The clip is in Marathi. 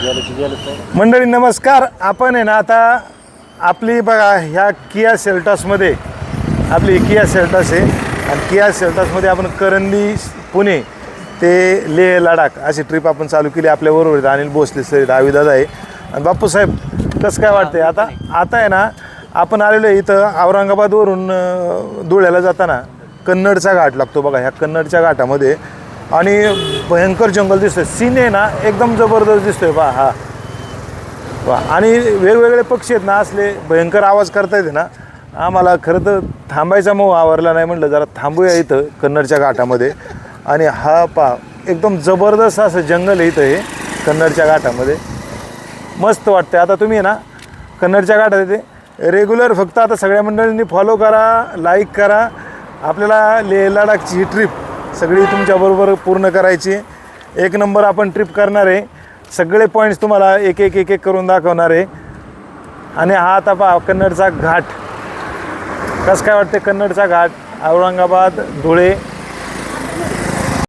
मंडळी नमस्कार. आपण आहे ना आता आपली बघा ह्या किया सेल्टॉसमध्ये आपली किया सेल्टॉस आहे. आणि किया सेल्टॉसमध्ये आपण करंदी पुणे ते लेह लडाख अशी ट्रिप आपण चालू केली. आपल्याबरोबर आहेत. अनिल भोसले सर दादा आहे. आणि बापूसाहेब कसं काय वाटतंय? आता आता आहे ना आपण आलेलो आहे इथं औरंगाबादवरून धुळ्याला जाताना कन्नडचा घाट लागतो बघा. ह्या कन्नडच्या घाटामध्ये आणि भयंकर जंगल दिसतंय. सीन आहे ना एकदम जबरदस्त दिसतोय. बा हा. वा. आणि वेगवेगळे पक्षी आहेत ना असले भयंकर आवाज करता येते ना. आम्हाला खरं तर थांबायचा मोह आवरला नाही म्हटलं जरा थांबूया इथं कन्नडच्या घाटामध्ये. आणि हा पा एकदम जबरदस्त असं जंगल आहे इथं हे कन्नडच्या घाटामध्ये. मस्त वाटते आता तुम्ही आहे ना कन्नडच्या घाटात येते. रेग्युलर फक्त आता सगळ्या मंडळींनी फॉलो करा लाईक करा. आपल्याला लेह लडाखची ही ट्रिप सगळी तुमच्याबरोबर पूर्ण करायची. एक नंबर आपण ट्रिप करणार आहे. सगळे पॉईंट्स तुम्हाला एक एक एक एक करून दाखवणार आहे. आणि हा आता पहा कन्नडचा घाट. कसं काय वाटते कन्नडचा घाट? औरंगाबाद धुळे